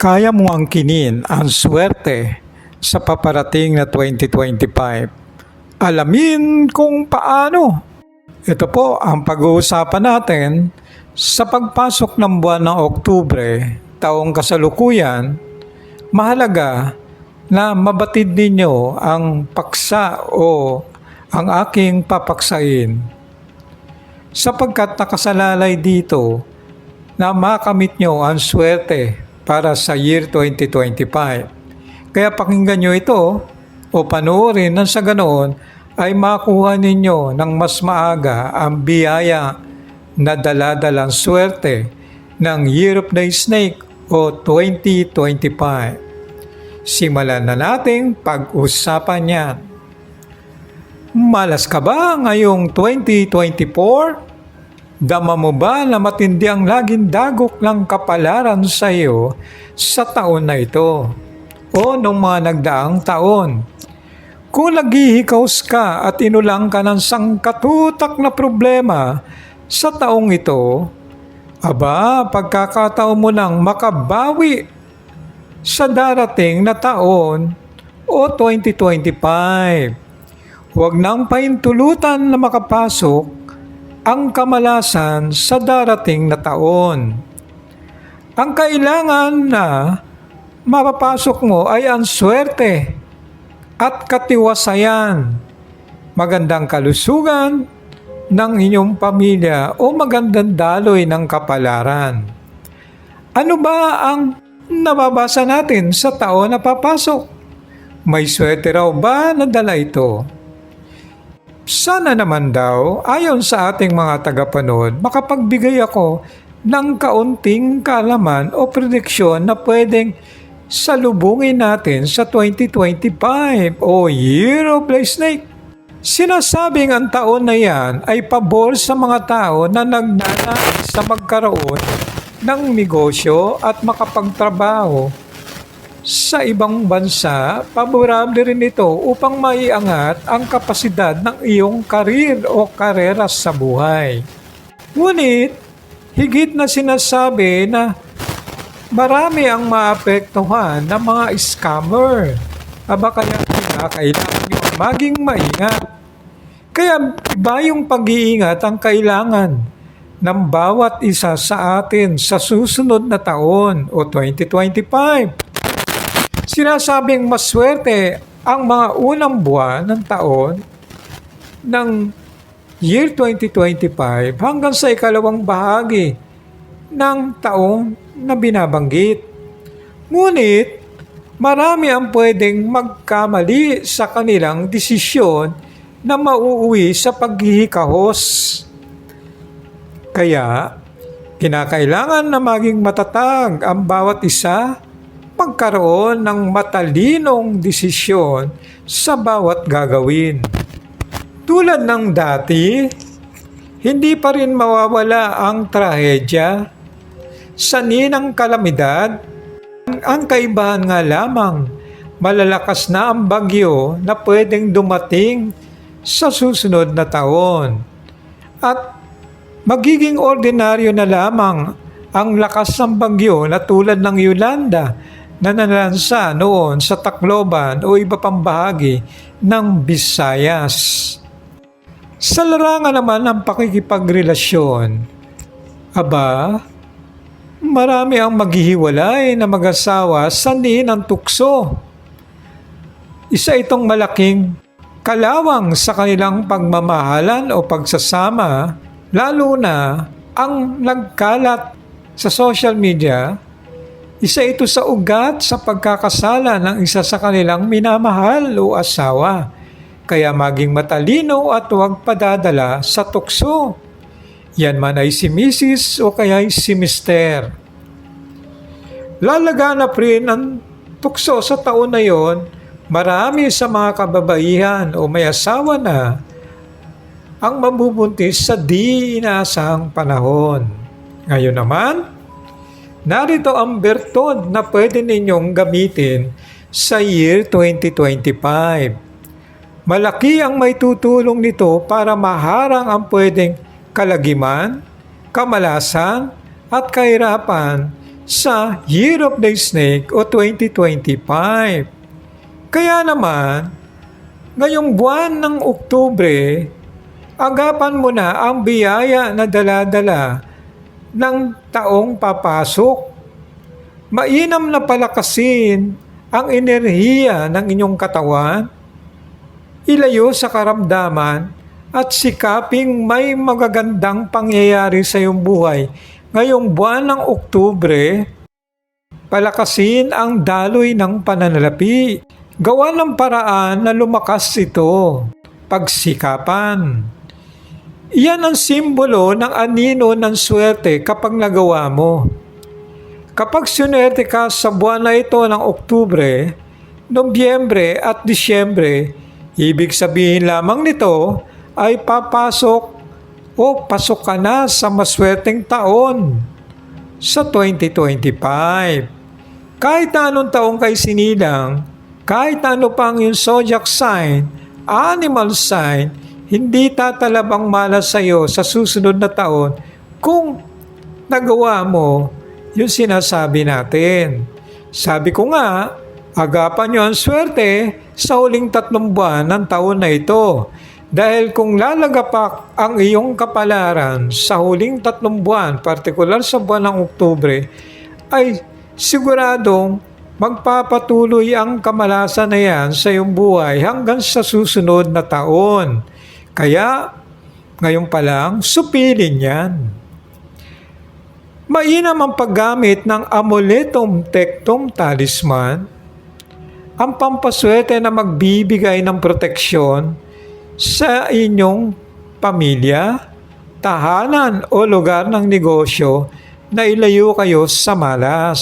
Kaya mo angkinin ang swerte sa paparating na 2025. Alamin kung paano. Ito po ang pag-uusapan natin sa pagpasok ng buwan ng Oktubre, taong kasalukuyan, mahalaga na mabatid ninyo ang paksa o ang aking papaksain. Sapagkat nakasalalay dito na makamit nyo ang swerte para sa year 2025. Kaya pakinggan nyo ito o panoorin nang sa ganoon ay makuha ninyo ng mas maaga ang biyaya na daladalang swerte ng Year of the Snake o 2025. Simulan na nating pag-usapan yan. Malas ka ba ngayong 2024? Dama mo ba na matindi ang laging dagok ng kapalaran sa iyo sa taon na ito o nung mga nagdaang taon? Kung naghihikaws ka at inulang ka ng sangkatutak na problema sa taong ito, aba, pagkakataon mo nang makabawi sa darating na taon o 2025. Huwag nang paintulutan na makapasok ang kamalasan sa darating na taon. Ang kailangan na mapapasok mo ay ang swerte at katiwasayan, magandang kalusugan ng inyong pamilya o magandang daloy ng kapalaran. Ano ba ang nababasa natin sa taon na papasok? May swerte raw ba na dala ito? Sana naman daw, ayon sa ating mga tagapanood, makapagbigay ako ng kaunting kaalaman o prediksyon na pwedeng salubungin natin sa 2025 o Year of the Snake. Sinasabing ang taon na yan ay pabor sa mga tao na nagnanais sa magkaroon ng negosyo at makapagtrabaho sa ibang bansa, paborable rin ito upang maiangat ang kapasidad ng iyong karir o kareras sa buhay. Ngunit, higit na sinasabi na marami ang maapektuhan ng mga scammer. Aba kaya kailangan nyo maging maingat. Kaya ba yung pag-iingat ang kailangan ng bawat isa sa atin sa susunod na taon o 2025? Sinasabing maswerte ang mga unang buwan ng taon ng year 2025 hanggang sa ikalawang bahagi ng taon na binabanggit. Ngunit, marami ang pwedeng magkamali sa kanilang desisyon na mauuwi sa paghihikahos. Kaya, kinakailangan na maging matatag ang bawat isa magkaroon ng matalinong desisyon sa bawat gagawin. Tulad ng dati, hindi pa rin mawawala ang trahedya. Sa ninang kalamidad, ang kaibahan nga lamang, malalakas na ang bagyo na pwedeng dumating sa susunod na taon. At magiging ordinaryo na lamang ang lakas ng bagyo na tulad ng Yolanda na nanansa noon sa Tacloban o iba pang bahagi ng Visayas. Sa larangan naman ng pakikipagrelasyon, aba, marami ang maghihiwalay na mag-asawa sa ng tukso. Isa itong malaking kalawang sa kanilang pagmamahalan o pagsasama, lalo na ang nagkalat sa social media isa ito sa ugat sa pagkakasala ng isa sa kanilang minamahal o asawa. Kaya maging matalino at huwag padadala sa tukso. Yan man ay si Mrs. o kaya ay si Mr. Lalaganap rin ang tukso sa taon na yon, marami sa mga kababaihan o may asawa na ang mabubuntis sa di inaasahang panahon. Ngayon naman, Narito ang bertod na pwede ninyong gamitin sa year 2025. Malaki ang may tutulong nito para maharang ang pwedeng kalagiman, kamalasan at kahirapan sa Year of the Snake o 2025. Kaya naman, ngayong buwan ng Oktubre, agapan mo na ang biyaya na dala-dala ng taong papasok. Mainam na palakasin ang enerhiya ng inyong katawan, ilayo sa karamdaman at sikaping may magagandang pangyayari sa iyong buhay. Ngayong buwan ng Oktubre, palakasin ang daloy ng pananalapi. Gawa ng paraan na lumakas ito. Pagsikapan. Iyan ang simbolo ng anino ng swerte kapag nagawa mo. Kapag sunerte ka sa buwan na ito ng Oktubre, Nobyembre at Disyembre, ibig sabihin lamang nito ay papasok o pasok ka na sa maswerteng taon sa 2025. Kahit anong taong kay sinilang, kahit ano pang yung zodiac sign, animal sign, hindi tatalabang malas sa iyo sa susunod na taon kung nagawa mo yung sinasabi natin. Sabi ko nga, agapan nyo ang swerte sa huling tatlong buwan ng taon na ito. Dahil kung lalagapak ang iyong kapalaran sa huling tatlong buwan, partikular sa buwan ng Oktubre, ay siguradong magpapatuloy ang kamalasan na yan sa iyong buhay hanggang sa susunod na taon. Kaya, ngayon pa lang, supilin yan. Mainam ang paggamit ng amuletum tectum talisman, ang pampaswerte na magbibigay ng proteksyon sa inyong pamilya, tahanan o lugar ng negosyo na ilayo kayo sa malas.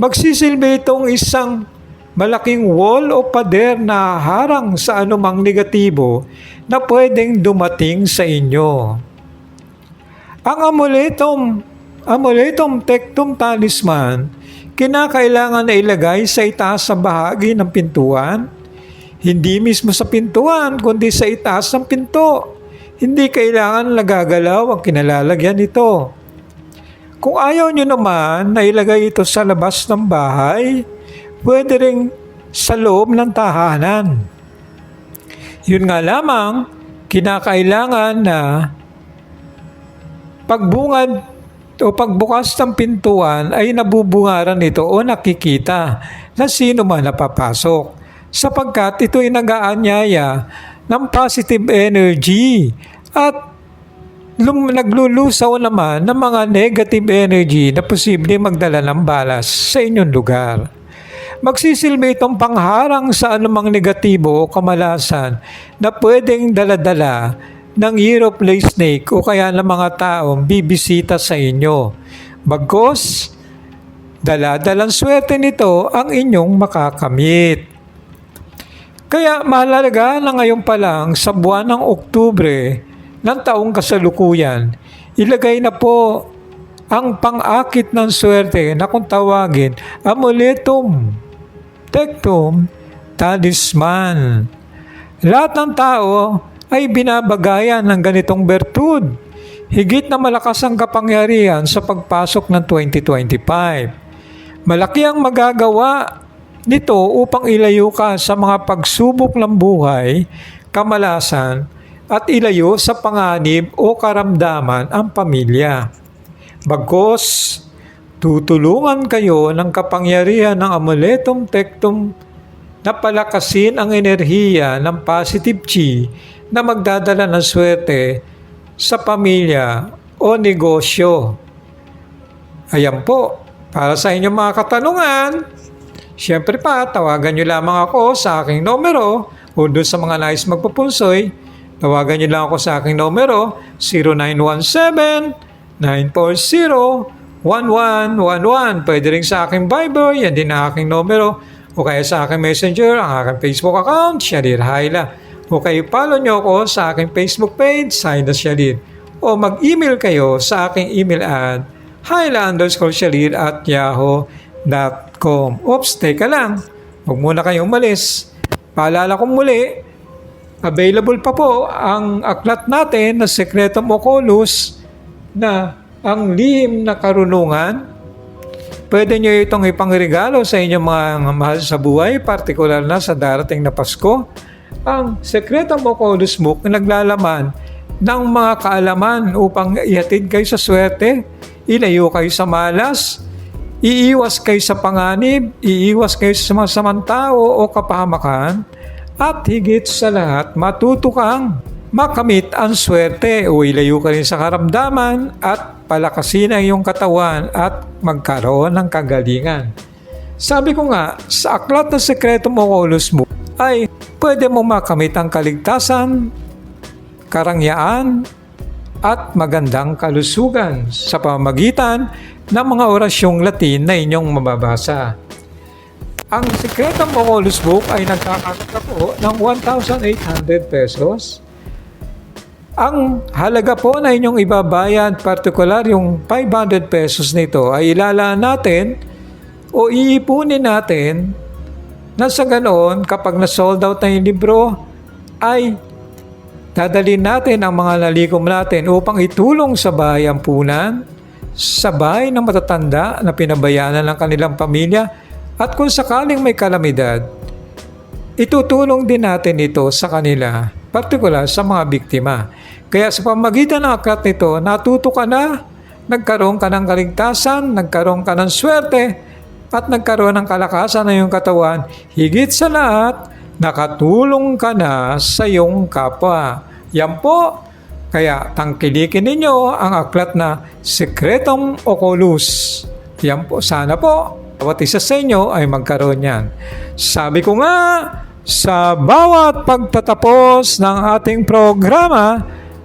Magsisilbi itong isang malaking wall o pader na harang sa anumang negatibo na pwedeng dumating sa inyo. Ang amuletum, amuletum tectum talisman, kinakailangan na ilagay sa itaas sa bahagi ng pintuan, hindi mismo sa pintuan, kundi sa itaas ng pinto. Hindi kailangan nagagalaw ang kinalalagyan nito. Kung ayaw nyo naman na ilagay ito sa labas ng bahay, pwede rin sa loob ng tahanan. Yun nga lamang, kinakailangan na pagbungad o pagbukas ng pintuan ay nabubungaran ito o nakikita na sino man napapasok sapagkat ito ay nag-aanyaya ng positive energy at lum- naglulusaw naman ng mga negative energy na posible magdala ng balas sa inyong lugar. Magsisilbi itong pangharang sa anumang negatibo o kamalasan na pwedeng daladala ng Year of Play Snake o kaya ng mga taong bibisita sa inyo. Bagkos, daladalang swerte nito ang inyong makakamit. Kaya mahalaga na ngayon pa lang sa buwan ng Oktubre ng taong kasalukuyan, ilagay na po ang pang-akit ng swerte na kung tawagin amuletum, tectum, talisman. Lahat ng tao ay binabagayan ng ganitong bertud. Higit na malakas ang kapangyarihan sa pagpasok ng 2025. Malaki ang magagawa nito upang ilayo ka sa mga pagsubok ng buhay, kamalasan, at ilayo sa panganib o karamdaman ang pamilya. Bagkos, tutulungan kayo ng kapangyarihan ng amuletum tectum na palakasin ang enerhiya ng positive chi na magdadala ng swerte sa pamilya o negosyo. Ayan po, para sa inyong mga katanungan, Siyempre pa, tawagan nyo lamang ako sa aking numero o doon sa mga nais magpapunsoy. Tawagan nyo lang ako sa aking numero 0917-940-1111. Pwede rin sa aking Viber, yan din ang aking numero. O kaya sa aking Messenger, ang aking Facebook account, Shadir Haila. O kayo follow nyo ako sa aking Facebook page, Saida Shadir. O mag-email kayo sa aking email at haila underscore shalir at yahoo.com com. Oops, teka lang. Huwag muna kayong umalis. Paalala kong muli, available pa po ang aklat natin na Secretum Oculus na ang lihim na karunungan. Pwede nyo itong ipangregalo sa inyong mga mahal sa buhay, partikular na sa darating na Pasko. Ang Sekretong Oculus Book na naglalaman ng mga kaalaman upang ihatid kayo sa swerte, ilayo kayo sa malas, iiwas kayo sa panganib, iiwas kayo sa mga samantao o kapahamakan, at higit sa lahat, matuto kang makamit ang swerte o ilayo ka rin sa karamdaman at palakasin ang iyong katawan at magkaroon ng kagalingan. Sabi ko nga, sa aklat na sekreto mo Oculus mo ay pwede mo makamit ang kaligtasan, karangyaan, at magandang kalusugan sa pamamagitan ng mga orasyong Latin na inyong mababasa. Ang Sekretong Oculus Book ay nagkakakita po ng 1,800 pesos. Ang halaga po na inyong ibabayad, partikular yung 500 pesos nito, ay ilalaan natin o iipunin natin na sa ganoon kapag na-sold out na yung libro ay dadalhin natin ang mga nalikom natin upang itulong sa bahay ampunan, sa bahay ng matatanda na pinabayanan ng kanilang pamilya at kung sakaling may kalamidad, itutulong din natin ito sa kanila, partikular sa mga biktima. Kaya sa pamagitan ng aklat nito, natuto ka na, nagkaroon ka ng kaligtasan, nagkaroon ka ng swerte, at nagkaroon ng kalakasan ng iyong katawan, higit sa lahat, nakatulong ka na sa iyong kapwa. Yan po, kaya tangkilikin ninyo ang aklat na Sekretong Oculus. Yan po, sana po, bawat isa sa inyo ay magkaroon yan. Sabi ko nga, sa bawat pagtatapos ng ating programa,